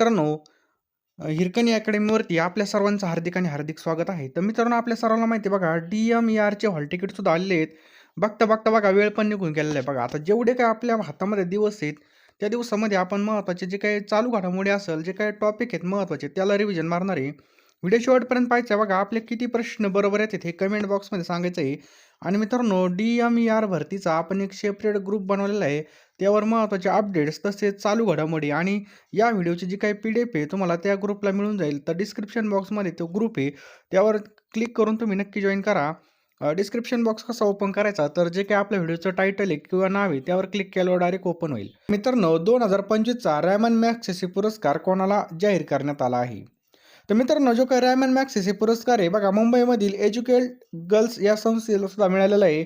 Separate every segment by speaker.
Speaker 1: मित्रांनो हिरकणी अकॅडमीवरती आपल्या सर्वांचं हार्दिक आणि हार्दिक स्वागत आहे. तर मित्रांनो आपल्या सर्वांना माहिती आहे बघा डी एम ई आरचे हॉल तिकीटसुद्धा आलेले आहेत. बघता बघता बघा वेळ पण निघून गेलेला आहे बघा. आता जेवढे काय आपल्या हातामध्ये दिवस आहेत त्या दिवसामध्ये आपण महत्त्वाचे जे काही चालू घडामोडी असेल जे काही टॉपिक आहेत महत्त्वाचे त्याला रिव्हिजन मारणार आहे. व्हिडिओ शेवटपर्यंत पाहायचं आहे बघा आपले किती प्रश्न बरोबर आहेत हे कमेंट बॉक्समध्ये सांगायचं आहे. आणि मित्रांनो डी एम ई आर भरतीचा आपण एक सेपरेट ग्रुप बनवलेला आहे. त्यावर महत्त्वाचे अपडेट्स तसेच चालू घडामोडी आणि या व्हिडिओची जी काही पी डी एफ आहे तुम्हाला त्या ग्रुपला मिळून जाईल. तर डिस्क्रिप्शन बॉक्समध्ये तो ग्रुप आहे त्यावर क्लिक करून तुम्ही नक्की जॉईन करा. डिस्क्रिप्शन बॉक्स कसा ओपन करायचा? तर जे काही आपल्या व्हिडिओचं टायटल आहे किंवा नाव आहे त्यावर क्लिक केल्यावर डायरेक्ट ओपन होईल. मित्रांनो दोन हजार पंचवीसचा रॅमन मॅक्सेसी पुरस्कार कोणाला जाहीर करण्यात आला आहे? तर मित्रांनो जो काही रॅमन मॅक्सेसी पुरस्कार आहे बघा मुंबईमधील एज्युकेट गर्ल्स या संस्थेला सुद्धा मिळालेला आहे.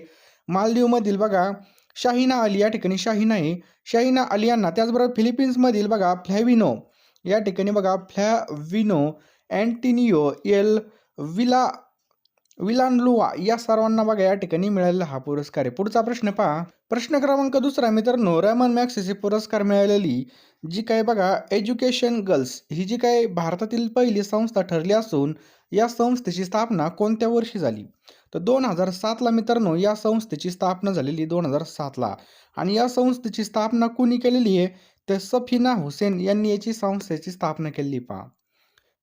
Speaker 1: मालदीवमधील बघा शाहिना अली या ठिकाणी शाहिना आहे. शाहिना अली यांना त्याचबरोबर फिलिपिन्समधील बघा फ्लॅविनो या ठिकाणी बघा फ्लॅविनो अँटिनियो एल विला विलानलुआ या सर्वांना बघा या ठिकाणी मिळालेला हा पुरस्कार आहे. पुढचा प्रश्न पहा. प्रश्न क्रमांक दुसरा मित्रांनो. रॅमन मॅक्सेसी पुरस्कार मिळालेली जी काय बघा एज्युकेशन गर्ल्स ही जी काय भारतातील पहिली संस्था ठरली असून या संस्थेची स्थापना कोणत्या वर्षी झाली? तर दोन हजार सातला मित्रांनो या संस्थेची स्थापना झालेली दोन हजार सातला. आणि या संस्थेची स्थापना कुणी केलेली आहे? तर सफिना हुसेन यांनी याची संस्थेची स्थापना केलेली पहा.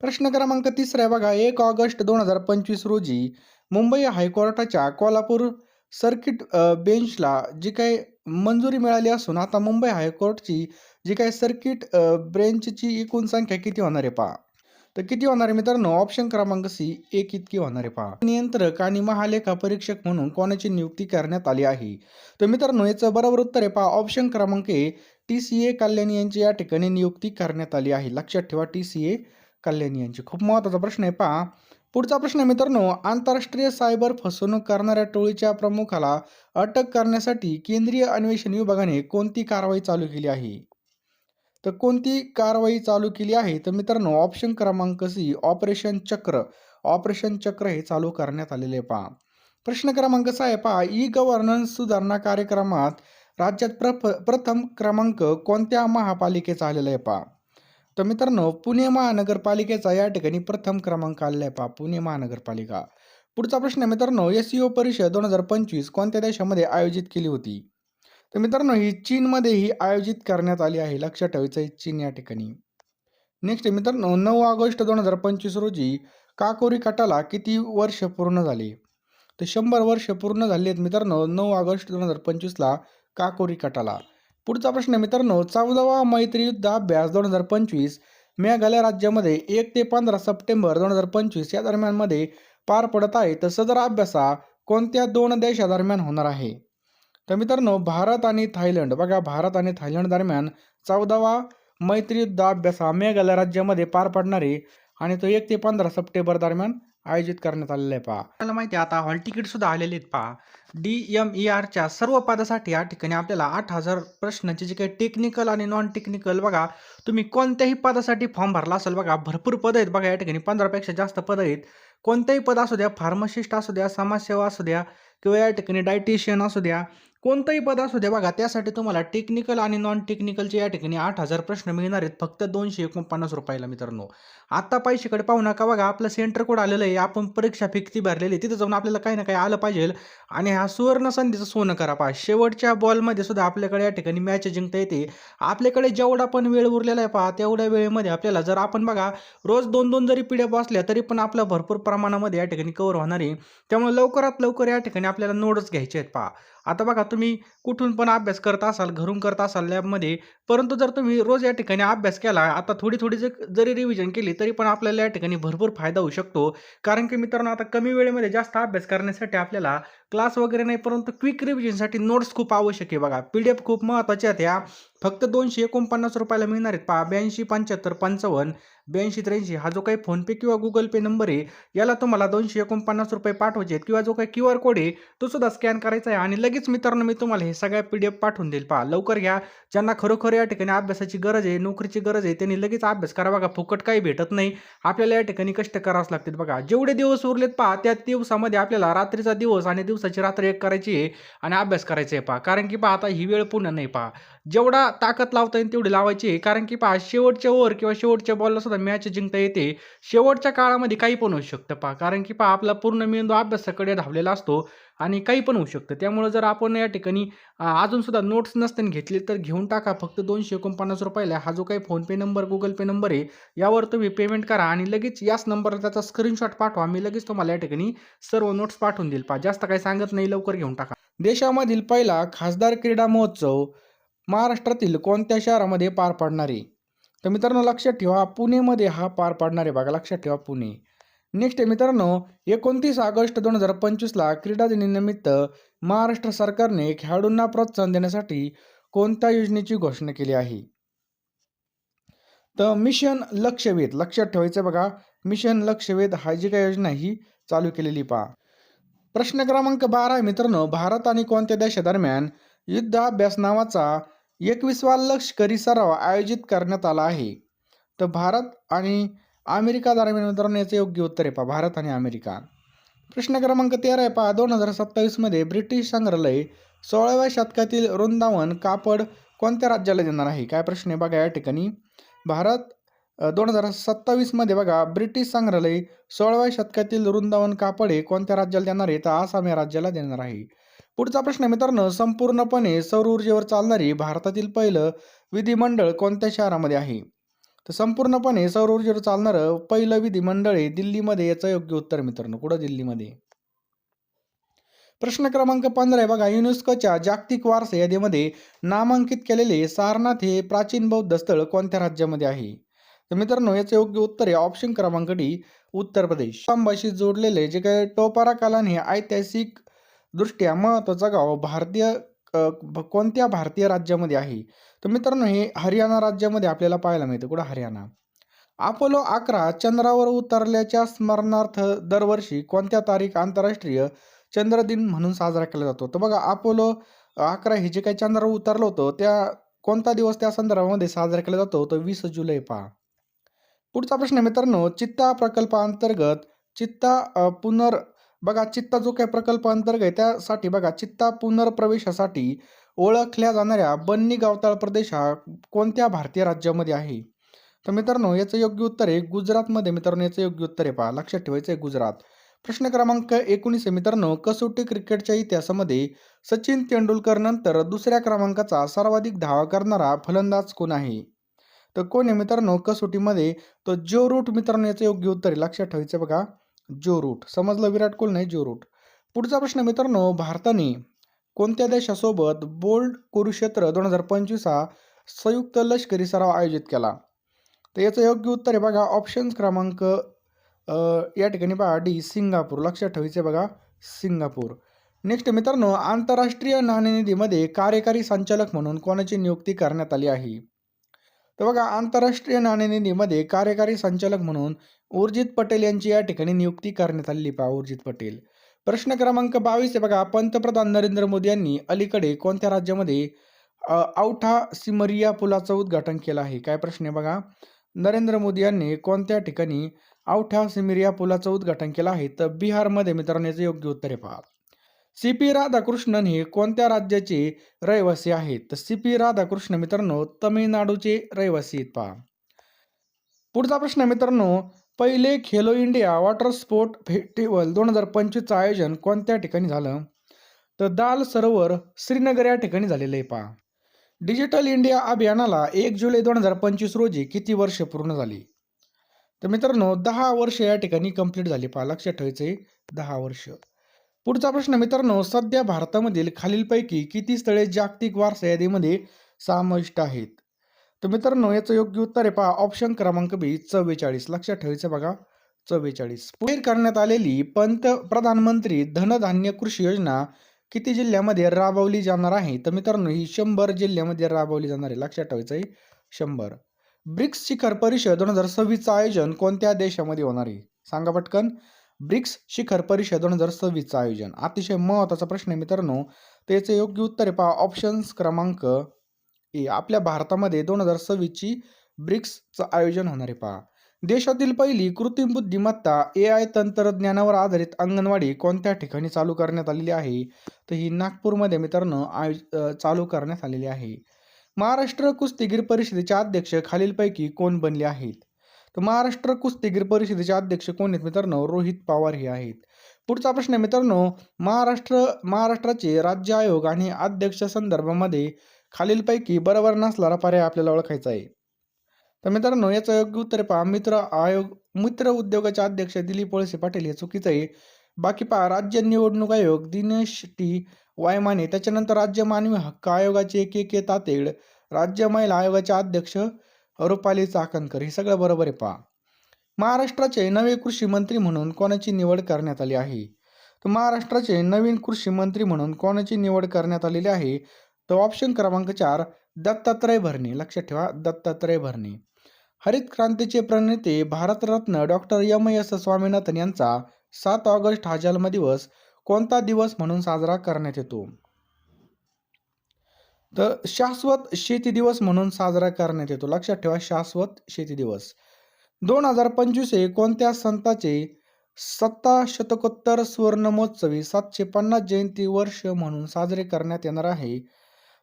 Speaker 1: प्रश्न क्रमांक तिसरा आहे बघा एक ऑगस्ट दोन हजार पंचवीस रोजी मुंबई हायकोर्टाच्या कोल्हापूर सर्किट बेंचला जी काही मंजुरी मिळाली असून आता मुंबई हायकोर्टची जी काही सर्किट ब्रेंचची बेंचची एकूण संख्या किती होणार आहे पहा? तर किती होणार आहे मित्रांनो? ऑप्शन क्रमांक सी एक इतकी होणार आहे पहा. नियंत्रक आणि महालेखा परीक्षक म्हणून कोणाची नियुक्ती करण्यात आली आहे? तर मित्रांनो याचं बरोबर उत्तर आहे पहा. ऑप्शन क्रमांक A T C A Kalyani यांची या ठिकाणी नियुक्ती करण्यात आली आहे. लक्षात ठेवा टी सी ए कल्याणी यांची. खूप महत्त्वाचा प्रश्न आहे पहा. पुढचा प्रश्न आहे मित्रांनो आंतरराष्ट्रीय सायबर फसवणूक करणाऱ्या टोळीच्या प्रमुखाला अटक करण्यासाठी केंद्रीय अन्वेषण विभागाने कोणती कारवाई चालू केली आहे? तर कोणती कारवाई चालू केली आहे? तर मित्रांनो ऑप्शन क्रमांक सी ऑपरेशन चक्र. ऑपरेशन चक्र हे चालू करण्यात आलेले आहे पहा. प्रश्न क्रमांक सहा आहे पहा. ई गव्हर्नन्स सुधारणा कार्यक्रमात राज्यात प्रफ प्रथम क्रमांक कोणत्या महापालिकेचा आलेला आहे पहा. तर मित्रांनो पुणे महानगरपालिकेचा या ठिकाणी प्रथम क्रमांक आलेला आहे पहा. पुणे महानगरपालिका. पुढचा प्रश्न आहे मित्रांनो एस ओ परिषद दोन हजार पंचवीस कोणत्या देशामध्ये आयोजित केली होती? तर मित्रांनो ही चीनमध्ये ही आयोजित करण्यात आली आहे. लक्षात ठेवायचं आहे चीन या ठिकाणी. नेक्स्ट मित्रांनो नऊ ऑगस्ट दोन हजार पंचवीस रोजी काकोरी कटाला किती वर्ष पूर्ण झाले? तर शंभर वर्ष पूर्ण झाली आहेत मित्रांनो नऊ ऑगस्ट दोन हजार पंचवीसला काकोरी कटाला. पुढचा प्रश्न मित्रांनो चौदावा मैत्री युद्ध अभ्यास दोन हजार पंचवीस मेघालय राज्यामध्ये एक ते पंधरा सप्टेंबर दोन हजार पंचवीस या दरम्यानमध्ये पार पडत आहे. तर सदर अभ्यासा कोणत्या दोन देशादरम्यान होणार आहे? तर मित्रांनो भारत आणि थायलंड बघा भारत आणि थायलंड दरम्यान चौदावा मैत्री युद्धाभ्यास हा मेघालय राज्यामध्ये पार पडणार आहे आणि तो एक ते पंधरा सप्टेंबर दरम्यान आयोजित करण्यात आलेला आहे पहा. आपल्याला माहिती आहे आता हॉल तिकीट सुद्धा आलेले आहेत पहा. डी एम ई आरच्या सर्व पदासाठी या ठिकाणी आपल्याला आठ हजार प्रश्नांचे जे काही टेक्निकल आणि नॉन टेक्निकल बघा तुम्ही कोणत्याही पदासाठी फॉर्म भरला असेल बघा भरपूर पदं आहेत बघा या ठिकाणी पंधरापेक्षा जास्त पदं आहेत. कोणतेही पद असू द्या फार्मासिस्ट असू द्या समाजसेवा असू द्या किंवा या ठिकाणी डायटिशियन असू द्या कोणतंही पद असू दे बघा त्यासाठी तुम्हाला टेक्निकल आणि नॉन टेक्निकलचे या ठिकाणी आठ हजार प्रश्न मिळणार आहेत. फक्त दोनशे एकोणपन्नास रुपयाला मित्रांनो. आता पैशाकडे पाहू नका बघा आपलं सेंटर कोड आलेलं आहे? आपण परीक्षा फी भरलेली तिथं जाऊन आपल्याला काही ना काही आलं पाहिजे. आणि हा सुवर्ण संधीचं सोनं करा पहा. शेवटच्या बॉलमध्ये सुद्धा आपल्याकडे या ठिकाणी मॅच जिंकता येते. आपल्याकडे जेवढा पण वेळ उरलेला आहे पहा तेवढ्या वेळेमध्ये आपल्याला जर आपण बघा रोज दोन दोन जरी पिढ्या बसल्या तरी पण आपलं भरपूर प्रमाणामध्ये या ठिकाणी कवर होणार आहे. त्यामुळे लवकरात लवकर या ठिकाणी आपल्याला नोट्स घ्यायचे आहेत पहा. आता बघा तुम्ही कुठून पण अभ्यास करत असाल घरून करत असाल लॅबमध्ये परंतु जर तुम्ही रोज या ठिकाणी अभ्यास केला आता थोडी थोडी जर जरी रिव्हिजन केली तरी पण आपल्याला या ठिकाणी भरपूर फायदा होऊ शकतो. कारण की मित्रांनो आता कमी वेळेमध्ये जास्त अभ्यास करण्यासाठी आपल्याला क्लास वगैरे नाही परंतु क्विक रिव्हिजनसाठी नोट्स खूप आवश्यक आहे बघा. पी डी एफ खूप महत्त्वाच्या आहेत ह्या फक्त दोनशे एकोणपन्नास रुपयाला मिळणार आहेत. पहा ब्याऐंशी पंच्याहत्तर पंचावन्न ब्याऐंशी त्र्याऐंशी हा जो काही फोनपे किंवा गुगल पे नंबर आहे याला तुम्हाला दोनशे एकोणपन्नास रुपये पाठवायचे आहेत किंवा जो काही क्यू आर कोड आहे तो सुद्धा स्कॅन करायचा आहे आणि लगेच मित्रांनो मी तुम्हाला हे सगळ्या पी डी एफ पाठवून देईल. पहा लवकर घ्या. ज्यांना खरोखर या ठिकाणी अभ्यासाची गरज आहे नोकरीची गरज आहे त्यांनी लगेच अभ्यास करा बघा. फुकट काही भेटत नाही. आपल्याला या ठिकाणी कष्ट करावंच लागतील बघा. जेवढे दिवस उरलेत पहा त्या दिवसामध्ये आपल्याला रात्रीचा दिवस आणि दिवस दिवसाची रात्र एक करायची आहे आणि अभ्यास करायचा आहे पहा. कारण की पहा आता ही वेळ पुन्हा नाही पहा. जेवढा ताकद लावता येईल तेवढी लावायची आहे. कारण की पहा शेवटच्या ओव्हर किंवा शेवटच्या बॉलला सुद्धा मॅच जिंकता येते. शेवटच्या काळामध्ये काही पण होऊ शकतं पहा. कारण की पहा आपला पूर्ण मेंदू अभ्यासाकडे धावलेला असतो आणि काही पण होऊ शकतं. त्यामुळे जर आपण या ठिकाणी अजूनसुद्धा नोट्स नसताना घेतले तर घेऊन टाका. फक्त दोनशे एकोणपन्नास रुपयाला हा जो काही PhonePe number Google Pay number आहे यावर तुम्ही पेमेंट करा आणि लगेच याच नंबरला त्याचा स्क्रीनशॉट पाठवा. मी लगेच तुम्हाला या ठिकाणी सर्व नोट्स पाठवून देईल. पहा जास्त काही सांगत नाही. लवकर घेऊन टाका. देशामधील पहिला खासदार क्रीडा महोत्सव महाराष्ट्रातील कोणत्या शहरामध्ये पार पाडणार? आहे तर मित्रांनो लक्षात ठेवा पुणेमध्ये हा पार पाडणार आहे बघा लक्षात ठेवा पुणे. नेक्स्ट आहे मित्रांनो एकोणतीस ऑगस्ट दोन हजार पंचवीसला क्रीडा दिनानिमित्त महाराष्ट्र सरकारने खेळाडूंना प्रोत्साहन देण्यासाठी कोणत्या योजनेची घोषणा केली आहे? तर मिशन लक्षवेध लक्षात ठेवायचं बघा मिशन लक्षवेध हा जी काय योजना ही चालू केलेली पहा. प्रश्न क्रमांक बारा मित्रांनो भारत आणि कोणत्या देशादरम्यान युद्ध अभ्यास नावाचा एकवीसवा लष्करी सराव आयोजित करण्यात आला आहे. तर भारत आणि अमेरिका दरम्यान मित्रांनो याचं योग्य उत्तर आहे पहा भारत आणि अमेरिका. प्रश्न क्रमांक तेरा आहे पहा दोन हजार सत्तावीसमध्ये ब्रिटिश संग्रहालय सोळाव्या शतकातील वृंदावन कापड कोणत्या राज्याला देणार आहे? काय प्रश्न आहे? बघा या ठिकाणी. भारत दोन हजार सत्तावीसमध्ये बघा ब्रिटिश संग्रहालय सोळाव्या शतकातील वृंदावन कापड हे कोणत्या राज्याला देणार आहे? तर आसाम या राज्याला देणार आहे. पुढचा प्रश्न मित्रांनो संपूर्णपणे सौर ऊर्जेवर चालणारी भारतातील पहिलं विधिमंडळ कोणत्या शहरामध्ये आहे? तर संपूर्णपणे सौर ऊर्जेवर चालणारं पहिलं विधिमंडळ आहे दिल्लीमध्ये याचं योग्य उत्तर मित्रांनो कुठं? दिल्लीमध्ये. प्रश्न क्रमांक पंधरा आहे बघा युनेस्कोच्या जागतिक वारसा यादीमध्ये नामांकित केलेले सारनाथ हे प्राचीन बौद्ध स्थळ कोणत्या राज्यामध्ये आहे? तर मित्रांनो याचं योग्य उत्तर आहे ऑप्शन क्रमांक डी उत्तर प्रदेश. स्तंभाशी जोडलेले जे काही टोपारा कालान हे ऐतिहासिक दृष्ट्या महत्त्वाचं गाव भारतीय कोणत्या भारतीय राज्यामध्ये आहे? तर मित्रांनो हे हरियाणा राज्यामध्ये आपल्याला पाहायला मिळतं. कुठं? हरियाणा. अपोलो अकरा चंद्रावर उतरल्याच्या स्मरणार्थ दरवर्षी कोणत्या तारीख आंतरराष्ट्रीय चंद्र दिन म्हणून साजरा केला जातो? तर बघा अपोलो अकरा हे जे काही चंद्रावर उतरलं होतं त्या कोणता दिवस त्या संदर्भामध्ये साजरा केला जातो? तर वीस जुलै पहा. पुढचा प्रश्न आहे मित्रांनो चित्ता प्रकल्पाअंतर्गत चित्ता पुनर् पुनर बघा चित्ता जो काही प्रकल्प अंतर्गत त्यासाठी बघा चित्ता पुनर्प्रवेशासाठी ओळखल्या जाणाऱ्या बन्नी गावताळ प्रदेश हा कोणत्या भारतीय राज्यामध्ये आहे? तर मित्रांनो याचं योग्य उत्तर आहे गुजरातमध्ये. मित्रांनो याचं योग्य उत्तर आहे पहा लक्षात ठेवायचं आहे गुजरात. प्रश्न क्रमांक एकोणीस आहे मित्रांनो कसोटी क्रिकेटच्या इतिहासामध्ये सचिन तेंडुलकर नंतर दुसऱ्या क्रमांकाचा सर्वाधिक धावा करणारा फलंदाज कोण आहे? तर कोण आहे मित्रांनो कसोटीमध्ये? तो जो रूट मित्रांनो याचं योग्य उत्तर आहे लक्षात ठेवायचं आहे बघा. जो रूट समजलं विराट कोहली नाही जो रूट पुढचा प्रश्न मित्रांनो भारताने कोणत्या देशासोबत बोल्ड कुरुक्षेत्र दोन हजार पंचवीस हा संयुक्त लष्करी सराव आयोजित केला? तर याचं योग्य उत्तर आहे बघा ऑप्शन क्रमांक या ठिकाणी बघा डी सिंगापूर. लक्षात ठेवायचे बघा सिंगापूर. नेक्स्ट मित्रांनो आंतरराष्ट्रीय नाणेनिधीमध्ये कार्यकारी संचालक म्हणून कोणाची नियुक्ती करण्यात आली आहे? तर बघा आंतरराष्ट्रीय नाणेनिधीमध्ये कार्यकारी संचालक म्हणून उर्जित पटेल यांची या ठिकाणी नियुक्ती करण्यात आलेली पहा उर्जित पटेल. प्रश्न क्रमांक बावीस आहे बघा. पंतप्रधान नरेंद्र मोदी यांनी अलीकडे कोणत्या राज्यामध्ये औठा सिमरिया पुलाचं उद्घाटन केलं आहे? काय प्रश्न आहे बघा? नरेंद्र मोदी यांनी कोणत्या ठिकाणी औठा सिमरिया पुलाचं उद्घाटन केलं आहे? तर बिहारमध्ये मित्रांनो याचं योग्य उत्तर आहे पहा. सी पी राधाकृष्णन हे कोणत्या राज्याचे रहिवासी आहेत? तर सी पी राधाकृष्ण मित्रांनो तमिळनाडूचे रहिवासी आहेत पहा. पुढचा प्रश्न मित्रांनो पहिले Khelo India water sport festival दोन हजार पंचवीसचं आयोजन कोणत्या ठिकाणी झालं? तर दाल सरोवर श्रीनगर या ठिकाणी झालेलं आहे पहा. डिजिटल इंडिया अभियानाला एक जुलै दोन हजार पंचवीस रोजी किती वर्ष पूर्ण झाली? तर मित्रांनो दहा वर्ष या ठिकाणी कंप्लीट झाली पहा. लक्षात ठेवायचं आहे दहा वर्ष. पुढचा प्रश्न मित्रांनो सध्या भारतामधील खालीलपैकी किती स्थळे जागतिक वारसा यादीमध्ये समाविष्ट आहेत? तर मित्रांनो याचं योग्य उत्तर आहे पहा ऑप्शन क्रमांक बी चव्वेचाळीस. लक्षात ठेवायचं बघा चव्वेचाळीस. पुढे करण्यात आलेली पंतप्रधानमंत्री धनधान्य कृषी योजना किती जिल्ह्यामध्ये राबवली जाणार आहे? तर मित्रांनो ही शंभर जिल्ह्यामध्ये राबवली जाणार आहे. लक्षात ठेवायचं आहे शंभर. ब्रिक्स शिखर परिषद दोन हजार सव्वीसचं आयोजन कोणत्या देशामध्ये होणार आहे? सांगा पटकन. ब्रिक्स शिखर परिषद दोन हजार सव्वीसचं आयोजन. अतिशय महत्त्वाचा प्रश्न आहे मित्रांनो. त्याचे योग्य उत्तर आहे पहा ऑप्शन्स क्रमांक ए. आपल्या भारतामध्ये दोन हजार सव्वीसची ब्रिक्सचं आयोजन होणार आहे पहा. देशातील पहिली कृत्रिम बुद्धिमत्ता ए आय तंत्रज्ञानावर आधारित अंगणवाडी कोणत्या ठिकाणी चालू करण्यात आलेली आहे? तर ही नागपूरमध्ये मित्रांनो आय चालू करण्यात आलेली आहे. महाराष्ट्र कुस्तीगीर परिषदेचे अध्यक्ष खालीलपैकी कोण बनले आहेत? तर महाराष्ट्र कुस्तीगीर परिषदेचे अध्यक्ष कोण आहेत मित्रांनो? रोहित पवार हे आहेत. पुढचा प्रश्न आहे मित्रांनो महाराष्ट्र महाराष्ट्राचे राज्य आयोग आणि अध्यक्ष संदर्भामध्ये खालीलपैकी बरोबर नसणारा पर्याय आपल्याला ओळखायचा आहे. तर मित्रांनो याचं योग्य उत्तर पहा. मित्र आयोग मित्र उद्योगाचे अध्यक्ष दिलीप वळसे पाटील हे चुकीचं आहे. बाकी पहा राज्य निवडणूक आयोग दिनेश टी वायमाने त्याच्यानंतर राज्य मानवी हक्क आयोगाचे के के तातेड राज्य महिला आयोगाचे अध्यक्ष रुपाली चाकणकर हे सगळं बरोबर आहे पहा महाराष्ट्राचे नवे कृषी मंत्री म्हणून कोणाची निवड करण्यात आली आहे? तर महाराष्ट्राचे नवीन कृषी मंत्री म्हणून कोणाची निवड करण्यात आलेली आहे? तर ऑप्शन क्रमांक चार दत्तात्रय भरणे. लक्षात ठेवा दत्तात्रय भरणे. हरित क्रांतीचे प्रणेते Bharat Ratna doctor M S Swaminathan यांचा सात ऑगस्ट हा जन्मदिवस कोणता दिवस म्हणून साजरा करण्यात येतो? तर शाश्वत शेती दिवस म्हणून साजरा करण्यात येतो. लक्षात ठेवा शाश्वत शेती दिवस. दोन हजार पंचवीस हे कोणत्या संताचे सत्ता शतकोत्तर सुवर्णमहोत्सवी सातशे पन्नास जयंती वर्ष म्हणून साजरे करण्यात येणार आहे?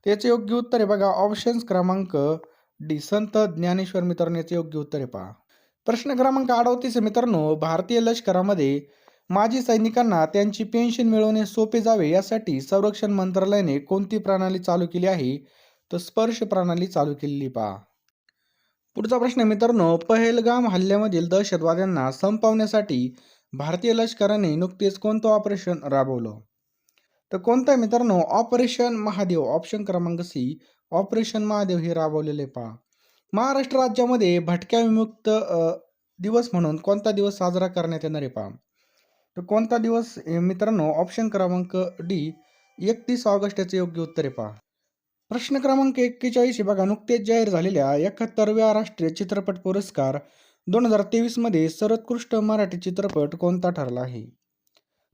Speaker 1: त्याचे योग्य उत्तर आहे बघा ऑप्शन्स क्रमांक डी संत ज्ञानेश्वर मित्रांनो याचे योग्य उत्तर आहे पहा. प्रश्न क्रमांक अडवतीस मित्रांनो भारतीय लष्करामध्ये माजी सैनिकांना त्यांची पेन्शन मिळवणे सोपे जावे यासाठी संरक्षण मंत्रालयाने कोणती प्रणाली चालू केली आहे? तर स्पर्श प्रणाली चालू केलेली पहा. पुढचा प्रश्न मित्रांनो पहेलगाम हल्ल्यामधील दहशतवाद्यांना संपवण्यासाठी भारतीय लष्कराने नुकतेच कोणतं ऑपरेशन राबवलं? तर कोणतं मित्रांनो? ऑपरेशन महादेव ऑप्शन क्रमांक सी. ऑपरेशन महादेव हे राबवलेले पहा. महाराष्ट्र राज्यामध्ये भटक्या विमुक्त दिवस म्हणून कोणता दिवस साजरा करण्यात येणार आहे पहा. तर कोणता दिवस मित्रांनो? ऑप्शन क्रमांक डी एकतीस ऑगस्ट याचे योग्य उत्तर आहे पहा. प्रश्न क्रमांक एक्केचाळीस बघा. नुकतेच जाहीर झालेल्या एकाहत्तरव्या राष्ट्रीय चित्रपट पुरस्कार दोन हजार तेवीसमध्ये सर्वोत्कृष्ट मराठी चित्रपट कोणता ठरला आहे?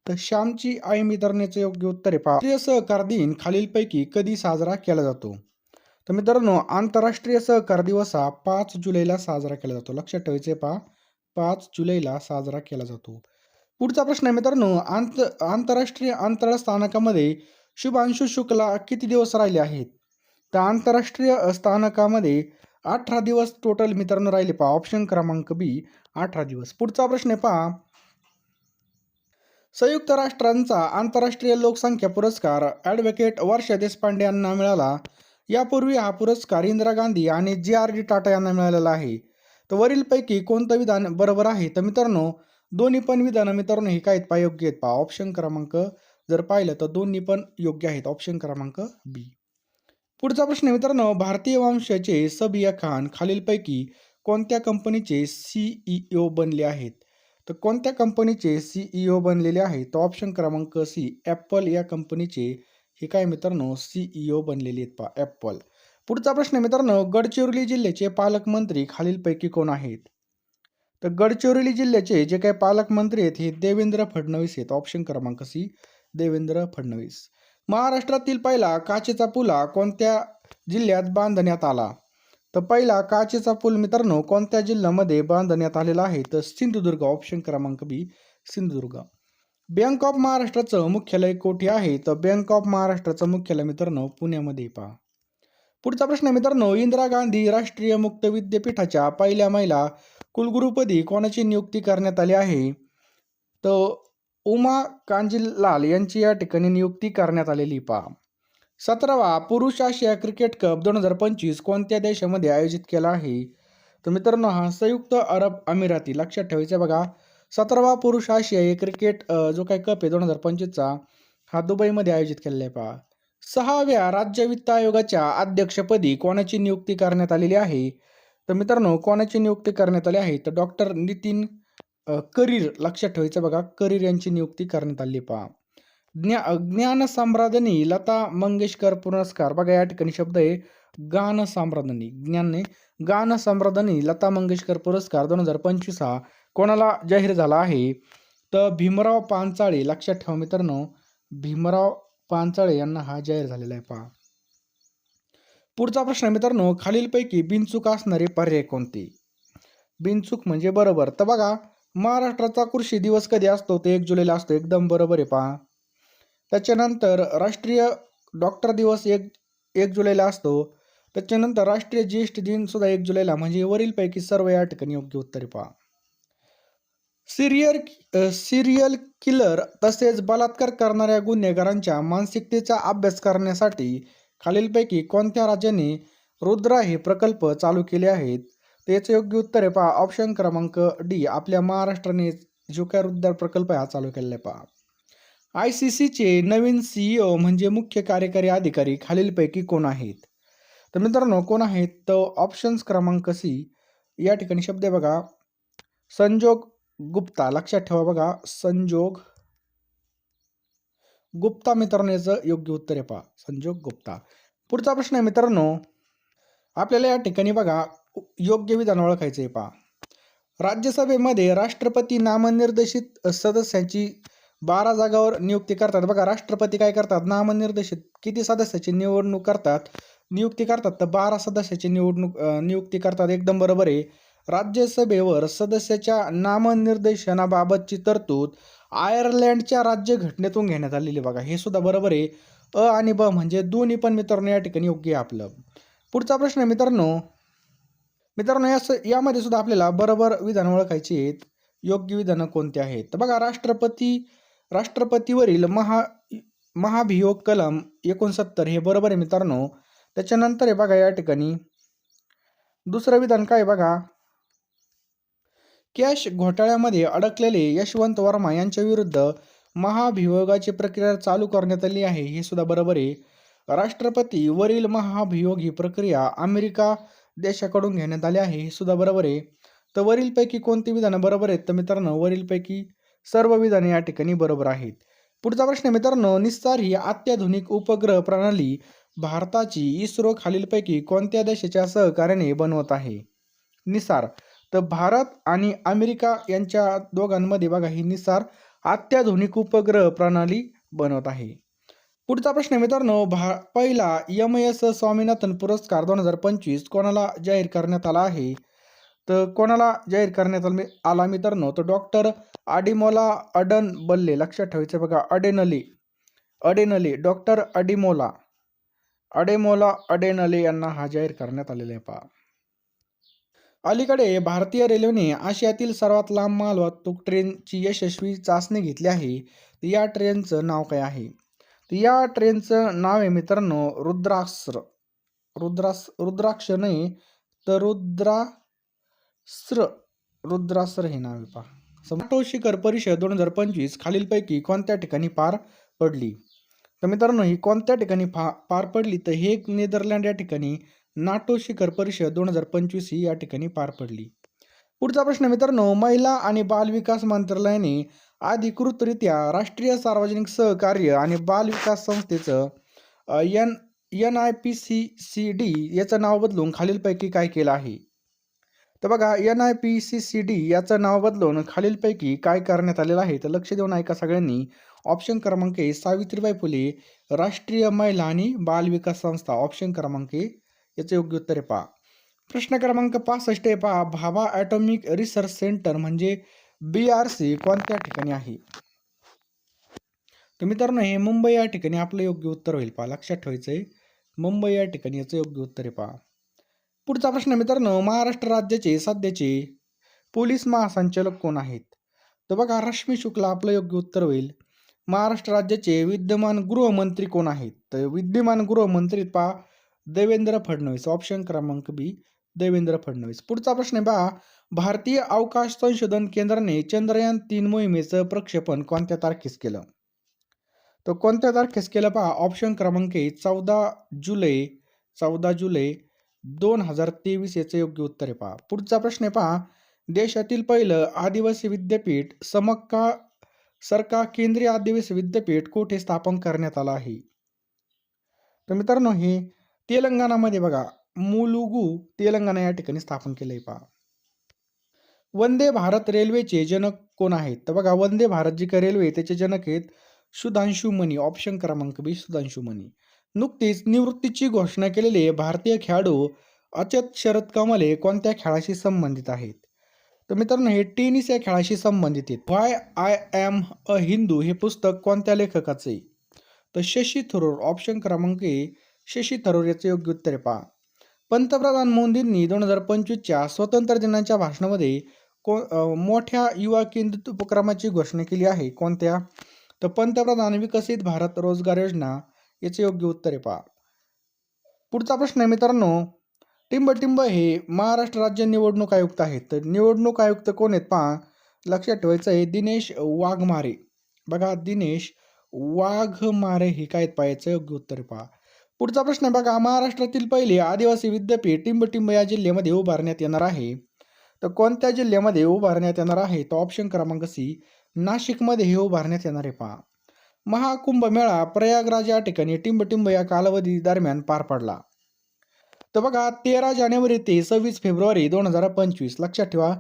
Speaker 1: तर श्यामची आई मित्रांनो योग्य उत्तर आहे पहा. राष्ट्रीय सहकार दिन खालीलपैकी कधी साजरा केला जातो? तर मित्रांनो आंतरराष्ट्रीय सहकार दिवस हा पाच जुलैला साजरा केला जातो. लक्षात ठेवायचे पहा. पाच जुलैला साजरा केला जातो. पुढचा प्रश्न आहे मित्रांनो आंत आंतरराष्ट्रीय अंतराळ स्थानकामध्ये शुभांशु शुक्ला किती दिवस राहिले आहेत? तर आंतरराष्ट्रीय स्थानकामध्ये अठरा दिवस टोटल मित्रांनो राहिले. पहा ऑप्शन क्रमांक बी अठरा दिवस. पुढचा प्रश्न आहे पहा. संयुक्त राष्ट्रांचा आंतरराष्ट्रीय लोकसंख्या पुरस्कार ॲडव्होकेट वर्षा देशपांडे यांना मिळाला. यापूर्वी हा पुरस्कार इंदिरा गांधी आणि जे आर डी टाटा यांना मिळालेला आहे. तर वरीलपैकी कोणतं विधान बरोबर आहे? तर मित्रांनो दोन्ही पण विधानं मित्रांनो हे काय आहेत? पहा योग्य आहेत. पहा ऑप्शन क्रमांक जर पाहिलं तर दोन्ही पण योग्य आहेत. ऑप्शन क्रमांक बी पुढचा प्रश्न मित्रांनो भारतीय वंशाचे सबिया खान खालीलपैकी कोणत्या कंपनीचे सीईओ बनले आहेत? तर कोणत्या कंपनीचे सीईओ बनलेले आहेत? तर ऑप्शन क्रमांक सी ॲपल या कंपनीचे हे काय मित्रांनो सीईओ बनलेले आहेत. पहा ॲपल पुढचा प्रश्न मित्रांनो गडचिरोली जिल्ह्याचे पालकमंत्री खालीलपैकी कोण आहेत? तर गडचिरोली जिल्ह्याचे जे काही पालकमंत्री आहेत हे देवेंद्र फडणवीस आहेत. ऑप्शन क्रमांक सी देवेंद्र फडणवीस. महाराष्ट्रातील पहिला काचेचा पुला कोणत्या जिल्ह्यात बांधण्यात आला? तर पहिला काचेचा पूल मित्रांनो कोणत्या जिल्ह्यामध्ये बांधण्यात आलेला आहे? तर सिंधुदुर्ग. ऑप्शन क्रमांक बी सिंधुदुर्ग. बँक ऑफ महाराष्ट्राचं मुख्यालय कोठे आहे? तर बँक ऑफ महाराष्ट्राचं मुख्यालय मित्रांनो पुण्यामध्ये पहा. पुढचा प्रश्न मित्रांनो इंदिरा गांधी राष्ट्रीय मुक्त विद्यापीठाच्या पहिल्या महिला कुलगुरुपदी कोणाची नियुक्ती करण्यात आली आहे? तर उमा कांजीलाल यांची या ठिकाणी नियुक्ती करण्यात आलेली पहा. सतरावा पुरुष आशिया क्रिकेट कप दोन हजार पंचवीस कोणत्या देशामध्ये आयोजित केला आहे? तर मित्रांनो हा संयुक्त अरब अमिराती लक्षात ठेवायचं बघा. सतरावा पुरुष आशियाई क्रिकेट जो काय कप आहे दोन हजार पंचवीसचा हा दुबईमध्ये आयोजित केलेला आहे पहा. सहाव्या राज्य वित्त आयोगाच्या अध्यक्षपदी कोणाची नियुक्ती करण्यात आलेली आहे? तर मित्रांनो कोणाची नियुक्ती करण्यात आली आहे? तर डॉक्टर नितीन करीर लक्षात ठेवायचं बघा करीर यांची नियुक्ती करण्यात आली पहा. ज्ञा ज्ञान सम्रादनी लता मंगेशकर पुरस्कार. बघा या ठिकाणी शब्द आहे गान सम्रादनी ज्ञानने गान सम्रादनी लता मंगेशकर पुरस्कार दोन हजार पंचवीस हा कोणाला जाहीर झाला आहे? तर भीमराव पांचाळे लक्षात ठेवा मित्रांनो भीमराव पांचाळे यांना हा जाहीर झालेला आहे पहा. पुढचा प्रश्न मित्रांनो खालीलपैकी बिनचूक असणारे पर्याय कोणते? बिनचूक म्हणजे बरोबर. तर बघा महाराष्ट्राचा कृषी दिवस कधी असतो? ते एक जुलैला असतो. एकदम बरोबर आहे पहा. त्याच्यानंतर राष्ट्रीय डॉक्टर दिवस एक एक जुलैला असतो. त्याच्यानंतर राष्ट्रीय ज्येष्ठ दिन सुद्धा एक जुलैला म्हणजे वरीलपैकी सर्व या ठिकाणी योग्य उत्तरे पहा. सिरियल सिरियल किलर तसेच बलात्कार करणाऱ्या गुन्हेगारांच्या मानसिकतेचा अभ्यास करण्यासाठी खालीलपैकी कोणत्या राज्याने रुद्रा हे प्रकल्प चालू केले आहेत त्याचे योग्य उत्तर आहे पहा. ऑप्शन क्रमांक डी आपल्या महाराष्ट्राने जो काय रुद्र प्रकल्प हा चालू केलेला आहे पहा. आय सी सीचे नवीन सीईओ म्हणजे मुख्य कार्यकारी अधिकारी खालीलपैकी कोण आहेत? तर मित्रांनो कोण आहेत? तर ऑप्शन्स क्रमांक सी या ठिकाणी शब्द आहे बघा. संजोग गुप्ता लक्षात ठेवा बघा. संजोग गुप्ता मित्रांनो याचं योग्य उत्तर आहे पहा. संजोग गुप्ता. पुढचा प्रश्न आहे मित्रांनो आपल्याला या ठिकाणी बघा योग्य विधान ओळखायचं आहे पहा. राज्यसभेमध्ये राष्ट्रपती नामनिर्देशित सदस्याची बारा जागावर नियुक्ती करतात. बघा राष्ट्रपती काय करतात? नामनिर्देशित किती सदस्याची निवडणूक करतात? नियुक्ती करतात तर बारा सदस्याची निवडणूक नियुक्ती करतात. एकदम बरोबर आहे. राज्यसभेवर सदस्याच्या नामनिर्देशनाबाबतची तरतूद आयर्लंडच्या राज्यघटनेतून घेण्यात आलेली बघा. हे सुद्धा बरोबर आहे. अ आणि ब म्हणजे दोन्ही पण मित्रांनो या ठिकाणी योग्य आहे आपलं. पुढचा प्रश्न आहे मित्रांनो. मित्रांनो या यामध्ये सुद्धा आपल्याला बरोबर विधान ओळखायची आहेत. योग्य विधानं कोणती आहेत? तर बघा राष्ट्रपती राष्ट्रपतीवरील महा महाभियोग कलम एकोणसत्तर हे बरोबर आहे मित्रांनो. त्याच्यानंतर आहे बघा या ठिकाणी. दुसरं विधान काय बघा? कॅश घोटाळ्यामध्ये अडकलेले यशवंत वर्मा यांच्या विरुद्ध महाभियोगाची प्रक्रिया चालू करण्यात आली आहे. हे सुद्धा बरोबर आहे. राष्ट्रपती वरील महाभियोग ही प्रक्रिया अमेरिका देशाकडून घेण्यात आली आहे. हे सुद्धा बरोबर आहे. तर वरीलपैकी कोणती विधानं बरोबर आहेत? तर मित्रांनो वरीलपैकी सर्व विधाने या ठिकाणी बरोबर आहेत. पुढचा प्रश्न मित्रांनो निस्तार ही अत्याधुनिक उपग्रह प्रणाली भारताची इस्रो खालीलपैकी कोणत्या देशाच्या सहकार्याने बनवत आहे? निसार तर भारत आणि अमेरिका यांच्या दोघांमध्ये बघा ही निसार अत्याधुनिक उपग्रह प्रणाली बनवत आहे. पुढचा प्रश्न मित्रांनो भा पहिला यम एस स्वामीनाथन पुरस्कार दोन हजार पंचवीस कोणाला जाहीर करण्यात आला आहे? तर कोणाला जाहीर करण्यात आला आला मित्रांनो तर डॉक्टर आडिमोला अडन बल्ले लक्षात ठेवायचं बघा अडेनले अडेनले डॉक्टर अडिमोला अडेमोला अडेनले यांना हा जाहीर करण्यात आलेला आहे पहा. अलीकडे भारतीय रेल्वेने आशियातील सर्वात लांब मालवाहतूक ट्रेनची यशस्वी चाचणी घेतली आहे. तर या ट्रेनचं नाव काय आहे? तर या ट्रेनचं नाव आहे मित्रांनो रुद्रास्त्र रुद्रास रुद्राक्ष नाही तर रुद्रास्त्र रुद्रास्त्र हे नाव आहे पहा. समाटो शिखर परिषद दोन हजार पंचवीस खालीलपैकी कोणत्या ठिकाणी पार पडली? तर मित्रांनो ही कोणत्या ठिकाणी पा पार पडली? तर हे नेदरलँड या ठिकाणी नाटो शिखर परिषद दोन हजार पंचवीस ही या ठिकाणी पार पडली. पुढचा प्रश्न मित्रांनो महिला आणि बाल विकास मंत्रालयाने अधिकृतरित्या राष्ट्रीय सार्वजनिक सहकार्य आणि बाल विकास संस्थेचं N N I P C C D याचं नाव बदलून खालीलपैकी काय केलं आहे? तर बघा N I P C C D याचं नाव बदलून खालीलपैकी काय करण्यात आलेलं आहे? तर लक्ष देऊन ऐका सगळ्यांनी. ऑप्शन क्रमांक ए सावित्रीबाई फुले राष्ट्रीय महिला आणि बाल विकास संस्था. ऑप्शन क्रमांक ए याचं योग्य उत्तर आहे पहा. प्रश्न क्रमांक पासष्ट आहे पहा. भाभा ॲटॉमिक रिसर्च सेंटर म्हणजे बी आर सी कोणत्या ठिकाणी आहे? तर मित्रांनो हे मुंबई या ठिकाणी आपलं योग्य उत्तर होईल पहा. लक्षात ठेवायचं आहे मुंबई या ठिकाणी याचं योग्य उत्तर आहे पहा. पुढचा प्रश्न मित्रांनो महाराष्ट्र राज्याचे सध्याचे पोलीस महासंचालक कोण आहेत? तर बघा रश्मी शुक्ला आपलं योग्य उत्तर होईल. महाराष्ट्र राज्याचे विद्यमान गृहमंत्री कोण आहेत? तर विद्यमान गृहमंत्री पहा देवेंद्र फडणवीस. ऑप्शन क्रमांक बी देवेंद्र फडणवीस. पुढचा प्रश्न आहे पहा भारतीय अवकाश संशोधन केंद्राने चंद्रयान तीन मोहिमेचं प्रक्षेपण कोणत्या तारखेस केलं? तर कोणत्या तारखेस केलं पहा ऑप्शन क्रमांक ए चौदा जुलै चौदा जुलै दोन हजार तेवीस याचं योग्य उत्तर आहे पहा पुढचा प्रश्न आहे पहा देशातील पहिलं आदिवासी विद्यापीठ समक्का सरका केंद्रीय आदिवासी विद्यापीठ कोठे स्थापन करण्यात आलं आहे? तर मित्रांनो हे तेलंगणामध्ये बघा मुलुगू तेलंगणा या ठिकाणी स्थापन केलंय पहा. वंदे भारत रेल्वेचे जनक कोण आहेत? तर बघा वंदे भारत जी काही रेल्वे त्याचे जनक आहेत सुधांशू मनी ऑप्शन क्रमांक बी सुधांशू मनी. नुकतीच निवृत्तीची घोषणा केलेले भारतीय खेळाडू अचत शरद कमले कोणत्या खेळाशी संबंधित आहेत? तर मित्रांनो हे टेनिस या खेळाशी संबंधित आहेत. Why I am a Hindu हे पुस्तक कोणत्या लेखकाचे? आहे तर शशी थरूर ऑप्शन क्रमांक ए शशी थरूर याचं योग्य उत्तर पहा. पंतप्रधान मोदींनी दोन हजार पंचवीसच्या स्वतंत्र दिनाच्या भाषणामध्ये को मोठ्या युवा केंद्रित उपक्रमाची घोषणा केली आहे. कोणत्या? तर पंतप्रधान विकसित भारत रोजगार योजना याचे योग्य उत्तर आहे पहा. पुढचा प्रश्न आहे मित्रांनो टिंब टिंब हे महाराष्ट्र राज्य निवडणूक आयुक्त आहेत. तर निवडणूक आयुक्त कोण आहेत पहा? लक्षात ठेवायचं आहे दिनेश वाघमारे. बघा दिनेश वाघमारे हे काय पाहायचं योग्य उत्तर पहा. पुढचा प्रश्न बघा महाराष्ट्रातील पहिले आदिवासी विद्यापीठ टिंब टिंब या जिल्ह्यामध्ये उभारण्यात येणार आहे. तर कोणत्या जिल्ह्यामध्ये उभारण्यात येणार आहे? तर ऑप्शन क्रमांक सी नाशिकमध्ये हे उभारण्यात येणार आहे पहा. महाकुंभ मेळा प्रयागराज या ठिकाणी टिंबटिंब या कालावधी दरम्यान पार पडला. तर बघा तेरा जानेवारी ते सव्वीस फेब्रुवारी दोन हजार पंचवीस लक्षात ठेवा.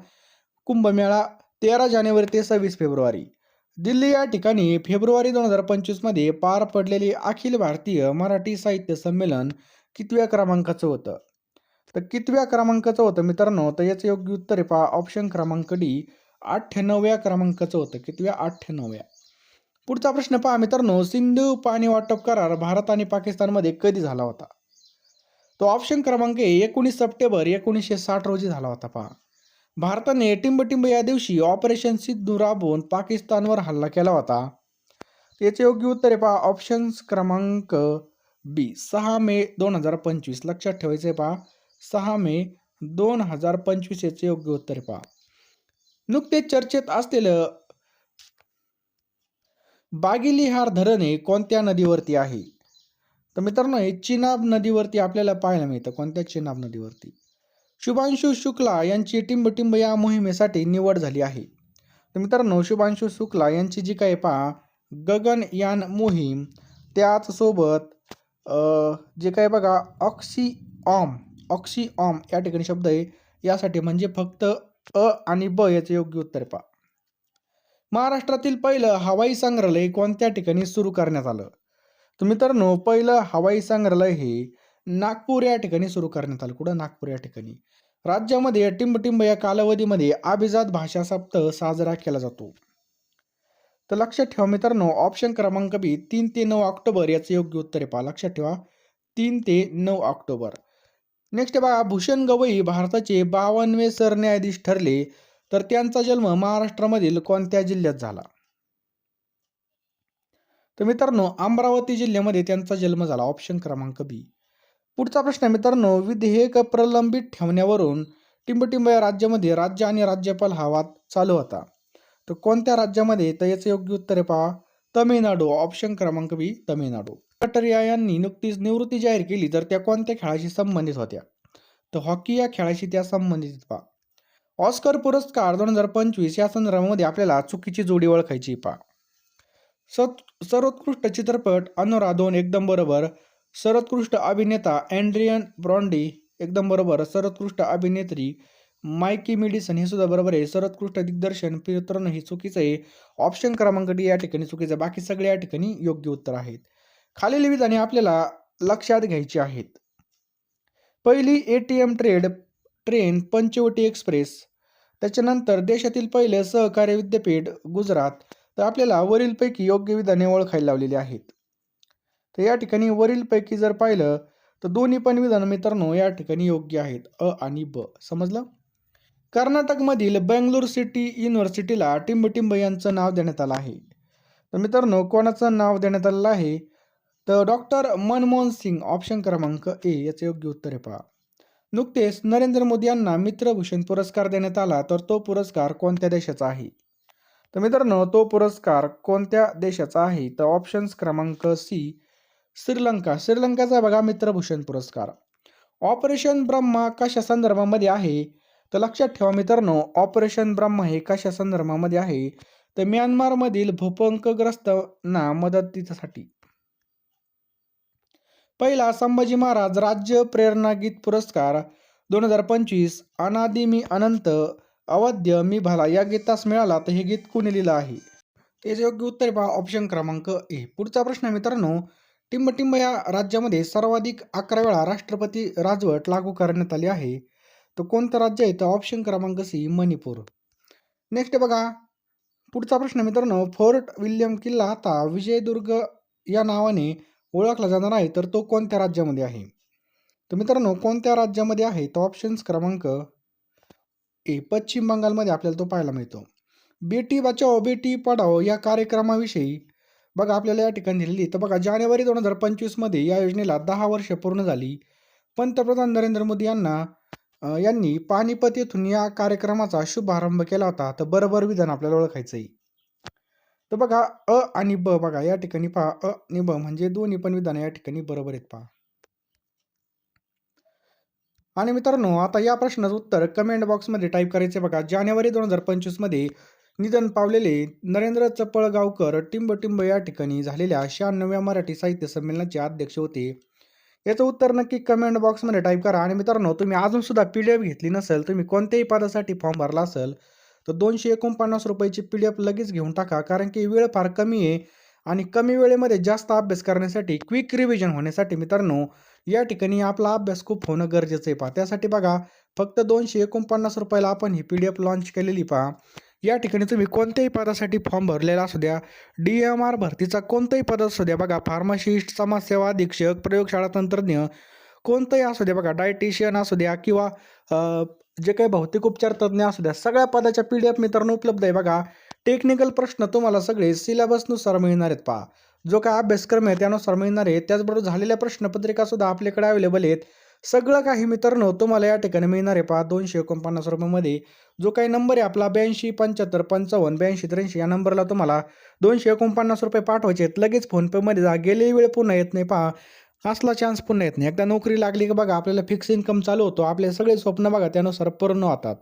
Speaker 1: कुंभमेळा तेरा जानेवारी ते सव्वीस फेब्रुवारी. दिल्ली या ठिकाणी फेब्रुवारी दोन हजार पंचवीसमध्ये पार पडलेले अखिल भारतीय मराठी साहित्य संमेलन कितव्या क्रमांकाचं होतं? तर कितव्या क्रमांकाचं होतं मित्रांनो? तर याचं योग्य उत्तर आहे पहा ऑप्शन क्रमांक डी अठ्ठ्याण्णव्या क्रमांकाचं होतं. कितव्या? अठ्ठ्याण्णव्या. पुढचा प्रश्न पहा मित्रांनो सिंधू पाणी वाटप करार भारत आणि पाकिस्तानमध्ये कधी झाला होता? तो ऑप्शन क्रमांक एकोणीस सप्टेंबर एकोणीसशे साठ रोजी झाला होता पहा. भारताने टिंबटिंब या दिवशी ऑपरेशन सिद्धू राबवून पाकिस्तानवर हल्ला केला होता. याचे योग्य उत्तर आहे पहा ऑप्शन्स क्रमांक बी सहा मे दोन हजार पंचवीस. लक्षात ठेवायचं आहे पहा सहा मे दोन हजार पंचवीस याचे योग्य उत्तर आहे पहा. नुकतेच चर्चेत असलेलं बागिलिहार धरण हे कोणत्या नदीवरती आहे? तर मित्रांनो हे चिनाब नदीवरती आपल्याला पाहायला मिळतं. कोणत्या चिनाब नदीवरती? शुभांशु शुक्ला यांची टिंबटिंब या मोहिमेसाठी निवड झाली आहे. तर मित्रांनो शुभांशु शुक्ला यांची जी काही पहा गगनयान मोहीम त्याचसोबत जे काय बघा ऑक्सिऑम ऑक्सिऑम या ठिकाणी शब्द आहे. यासाठी म्हणजे फक्त अ आणि ब याचे योग्य उत्तर पहा. महाराष्ट्रातील पहिलं हवाई संग्रहालय कोणत्या ठिकाणी सुरू करण्यात आलं? तर मित्रांनो पहिलं हवाई संग्रहालय हे नागपूर या ठिकाणी सुरू करण्यात आलं. कुठं? नागपूर या ठिकाणी. राज्यामध्ये टिंबटिंब या कालावधीमध्ये अभिजात भाषा सप्ताह साजरा केला जातो. तर लक्षात ठेवा मित्रांनो ऑप्शन क्रमांक बी तीन ते नऊ ऑक्टोबर याचं योग्य उत्तर आहे पहा. लक्षात ठेवा. तीन ते नऊ ऑक्टोबर. नेक्स्ट बघा भूषण गवई भारताचे बावनवे सरन्यायाधीश ठरले तर त्यांचा जन्म महाराष्ट्रामधील कोणत्या जिल्ह्यात झाला? तर मित्रांनो अमरावती जिल्ह्यामध्ये त्यांचा जन्म झाला. ऑप्शन क्रमांक बी. पुढचा प्रश्न आहे मित्रांनो विधेयक प्रलंबित ठेवण्यावरून टिंबटिंब या राज्यामध्ये राज्य आणि राज्यपाल हा वाद चालू होता. तर कोणत्या राज्यामध्ये? तर याचं योग्य उत्तर आहे पहा तमिळनाडू. ऑप्शन क्रमांक बी तमिळनाडू. कटरिया यांनी नुकतीच निवृत्ती जाहीर केली तर त्या कोणत्या खेळाशी संबंधित होत्या? तर हॉकी या खेळाशी त्या संबंधित पहा. ऑस्कर पुरस्कार दोन हजार पंचवीस या संदर्भामध्ये आपल्याला चुकीची जोडी ओळखायची पहा. सत सर्वोत्कृष्ट चित्रपट अनुरा दोन एकदम बरोबर सर्वोत्कृष्ट अभिनेता अँड्रियन ब्रॉन्डी एकदम बरोबर सर्वोत्कृष्ट अभिनेत्री मायकी मिडिसन हे सुद्धा बरोबर आहे. सर्वोत्कृष्ट दिग्दर्शन मित्रांनो हे चुकीचं आहे. ऑप्शन क्रमांक डी या ठिकाणी चुकीचं आहे. बाकी सगळे या ठिकाणी योग्य उत्तर आहेत. खालील विधाने आपल्याला लक्षात घ्यायची आहेत. पहिली A T M trade train Panchavati express त्याच्यानंतर देशातील पहिले सहकार्य विद्यापीठ गुजरात. तर आपल्याला वरीलपैकी योग्य विधाने ओळखायला लावलेली आहेत. तर या ठिकाणी वरीलपैकी जर पाहिलं तर दोन्ही पण विधान मित्रांनो या ठिकाणी योग्य आहेत. अ आणि ब. समजलं? कर्नाटकमधील बेंगलोर सिटी युनिव्हर्सिटीला टिंबटिंब यांचं नाव देण्यात आलं आहे. तर मित्रांनो कोणाचं नाव देण्यात आलेलं आहे? तर डॉक्टर मनमोहन सिंग ऑप्शन क्रमांक ए याचे योग्य उत्तर आहे पहा. नुकतेच नरेंद्र मोदी यांना मित्रभूषण पुरस्कार देण्यात आला तर तो पुरस्कार कोणत्या देशाचा आहे? तर मित्रांनो तो पुरस्कार कोणत्या देशाचा आहे? तर ऑप्शन्स क्रमांक सी श्रीलंका. श्रीलंकाचा बघा मित्रभूषण पुरस्कार. ऑपरेशन ब्रह्मा कशा संदर्भामध्ये आहे? तर लक्षात ठेवा मित्रांनो ऑपरेशन ब्रह्मा हे कशा संदर्भामध्ये आहे? तर म्यानमारमधील भूपंकग्रस्तांना मदतीसाठी. पहिला संभाजी महाराज राज्य प्रेरणा गीत पुरस्कार दोन हजार पंचवीस अनादि मी अनंत अवध्य मी भला या गीतास मिळाला तर हे गीत कोणी लिहिलं आहे? त्याचे योग्य उत्तर पहा ऑप्शन क्रमांक ए. पुढचा प्रश्न मित्रांनो टिंबटिंब या राज्यामध्ये सर्वाधिक अकरा वेळा राष्ट्रपती राजवट लागू करण्यात आली आहे. तर कोणतं राज्य आहे? तर ऑप्शन क्रमांक सी मणिपूर. नेक्स्ट बघा. पुढचा प्रश्न मित्रांनो फोर्ट विल्यम किल्ला आता विजयदुर्ग या नावाने ओळखला जाणार आहे तर तो कोणत्या राज्यामध्ये आहे? तर मित्रांनो कोणत्या राज्यामध्ये आहे? तो ऑप्शन्स क्रमांक ए पश्चिम बंगालमध्ये आपल्याला तो पाहायला मिळतो. बेटी बचाओ बेटी पढाओ या कार्यक्रमाविषयी बघा आपल्याला या ठिकाणी दिलेली तर बघा जानेवारी दोन हजार पंचवीसमध्ये या योजनेला दहा वर्ष पूर्ण झाली. पंतप्रधान नरेंद्र मोदी यांना यांनी पानिपत येथून या कार्यक्रमाचा शुभारंभ केला होता. तर बरोबर विधान आपल्याला ओळखायचं आहे तर बघा अ आणि ब बघा या ठिकाणी पहा. अ आणि ब म्हणजे दोन्ही पण विधानं या ठिकाणी बरोबर आहेत पहा. आणि मित्रांनो आता या प्रश्नाचं उत्तर कमेंट बॉक्समध्ये टाईप करायचे बघा. जानेवारी दोन हजार पंचवीसमध्ये निधन पावलेले नरेंद्र चपळगावकर टिंबटिंब या ठिकाणी झालेल्या शहाण्णव्या मराठी साहित्य संमेलनाचे अध्यक्ष होते. याचं उत्तर नक्की कमेंट बॉक्समध्ये टाईप करा. आणि मित्रांनो तुम्ही अजूनसुद्धा पी डी एफ घेतली नसेल तुम्ही कोणत्याही पदासाठी फॉर्म भरला असेल तर दोनशे एकोणपन्नास रुपयाची पी डी एफ लगेच घेऊन टाका. कारण की वेळ फार कमी आहे आणि कमी वेळेमध्ये जास्त अभ्यास करण्यासाठी क्विक रिव्हिजन होण्यासाठी मित्रांनो या ठिकाणी आपला अभ्यास खूप होणं गरजेचं आहे. पहा त्यासाठी बघा फक्त दोनशे एकोणपन्नास रुपयाला आपण ही पी डी एफ लॉन्च केलेली पहा. या ठिकाणी तुम्ही कोणत्याही पदासाठी फॉर्म भरलेला असू द्या डी एम आर भरतीचा कोणताही पद असू द्या बघा फार्मासिस्ट समाजसेवा अधीक्षक प्रयोगशाळा तंत्रज्ञ कोणतंही असू द्या बघा डायटिशियन असू द्या किंवा जे काही भौतिक उपचार तज्ज्ञ असू द्या सगळ्या पदाच्या पी डी एफ मित्रांनो उपलब्ध आहे बघा. टेक्निकल प्रश्न तुम्हाला सगळे सिलेबसनुसार मिळणार आहेत पहा. जो काय अभ्यासक्रम आहे त्यानुसार मिळणार आहे त्याचबरोबर झालेल्या प्रश्नपत्रिकासुद्धा आपल्याकडे अवेलेबल आहेत. सगळं काही मित्रांनो तुम्हाला या ठिकाणी मिळणार आहे. पहा दोनशे एकोणपन्नास रुपयामध्ये जो काही नंबर आहे आपला ब्याऐंशी पंच्याहत्तर पंचावन्न ब्याऐंशी त्र्याऐंशी या नंबरला तुम्हाला दोनशे एकोणपन्नास रुपये पाठवायचे आहेत. लगेच फोनपेमध्ये जा. गेलेही वेळ पुन्हा येत नाही. पहा असला चान्स पुन्हा येत नाही. एकदा नोकरी लागली की बघा आपल्याला फिक्स इन्कम चालू होतो. आपले सगळे स्वप्न बघा त्यानुसार पूर्ण होतात.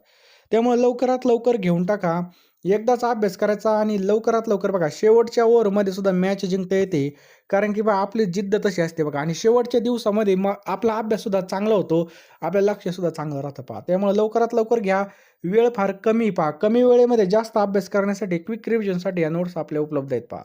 Speaker 1: त्यामुळे लवकरात लवकर घेऊन टाका. एकदाच अभ्यास करायचा आणि लवकरात लवकर बघा शेवटच्या ओव्हरमध्ये सुद्धा मॅच जिंकता येते. कारण की बा आपली जिद्द तशी असते बघा. आणि शेवटच्या दिवसामध्ये मग आपला अभ्याससुद्धा चांगला होतो. आपलं लक्षसुद्धा चांगलं राहतं पहा. त्यामुळे लवकरात लवकर घ्या. वेळ फार कमी पहा. कमी वेळेमध्ये जास्त अभ्यास करण्यासाठी क्विक रिव्हिजनसाठी या नोट्स आपल्या उपलब्ध आहेत पहा.